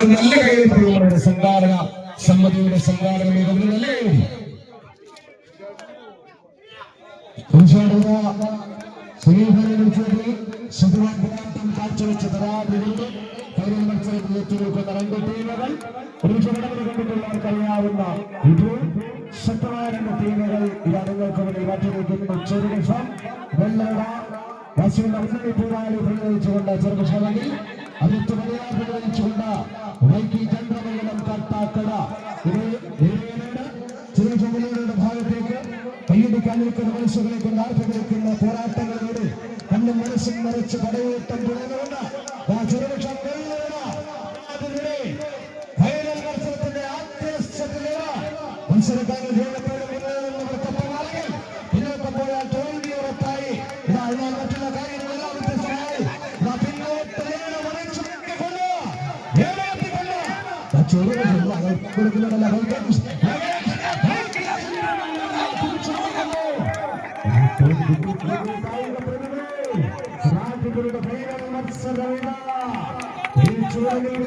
നല്ല കൈയുടെ സംഘാടക സമിതിയുടെ സംഘാടക നേതൃത്വം നല്ല ശുദ്ധവാഗ്ദാനം കാഴ്ചവെച്ച പരാതികളുടെ ഫൈനൽ മത്സരത്തിൽ ഏറ്റുനിൽക്കുന്ന രണ്ട് ടീമുകൾ ഒരു ചുവടകൾ കണ്ടിട്ടുള്ളവർക്ക് അറിയാവുന്ന ഏറ്റവും ശക്തമായ രണ്ട് ടീമുകൾ ഇതാ നിങ്ങൾക്ക് മുന്നിൽ മാറ്റിവെക്കുന്നു. ചെറുകഷം വെള്ളട വാശിയുള്ള മുന്നണി പോരാളി പ്രതികരിച്ചുകൊണ്ട് ചെറുകക്ഷമെങ്കിൽ അതിർത്ത് മലയാളം പ്രതികരിച്ചുകൊണ്ട് വൈക്കി ചന്ദ്രമംഗലം കർത്താക്കട ഇത് ഏരിയയുടെ ചെറുചുമലയുടെ ഭാഗത്തേക്ക് കയ്യടിക്കാൻ നിൽക്കുന്ന മനസ്സുകളെ കൊണ്ട് പോരാട്ടങ്ങളിലൂടെ കണ്ണും മനസ്സും നിറച്ച് പടയോട്ടം തുടങ്ങുന്ന ചെറുപക്ഷം അതിലൂടെ ഫൈനൽ മത്സരത്തിന്റെ ആദ്യത്തിലേക്ക് മത്സരക്കാരൻ യോഗത്തോട് చూడగలిగిన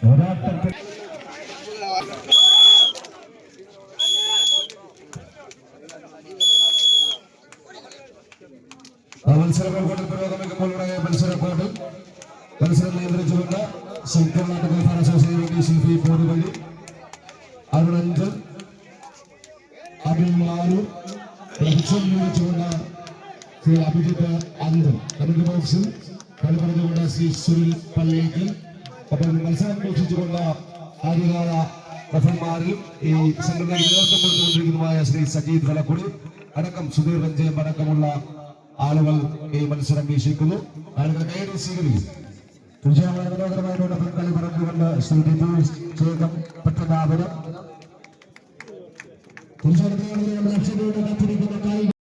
പോരാട്ടത്തിൽ മത്സരങ്ങൾ കൊണ്ട് പുരോഗമിക്കുമ്പോഴുള്ള മത്സരക്കോട്ട് മത്സരം നിയന്ത്രിച്ചുകൊണ്ട് സംഘടനാട്ട പ്രധാന അസോസിയേഷൻ ശില്പി പോരുവഴി അരുണഞ്ചൻ അഭിമാനു ലക്ഷ്യം നിയോഗിച്ചുകൊണ്ട് ശ്രീ അഭിജിത്ത് അന്തം കമ്മിറ്റി ബോക്സിൽ കളി പറഞ്ഞുകൊണ്ട് ശ്രീ സുനിൽ പള്ളിക്കൽ അപ്പോൾ മത്സരം വീക്ഷിച്ചുകൊണ്ട് ആദ്യകാല റഫന്മാരിൽ ഈ സംഘടനയ്ക്ക് നേതൃത്വം ശ്രീ സജീദ് വലക്കുടി അടക്കം സുധീർ രഞ്ജയം അടക്കമുള്ള ആളുകൾ ഈ മത്സരം വീക്ഷിക്കുന്നു. ആളുകൾ കയറി സ്വീകരിക്കും തീർച്ചയായും വളരെ മനോഹരമായിട്ടുള്ള കളി പറഞ്ഞുകൊണ്ട് ശ്രീ ദിനേഷ് ചേതം പട്ടനാപുരം തീർച്ചയായിട്ടും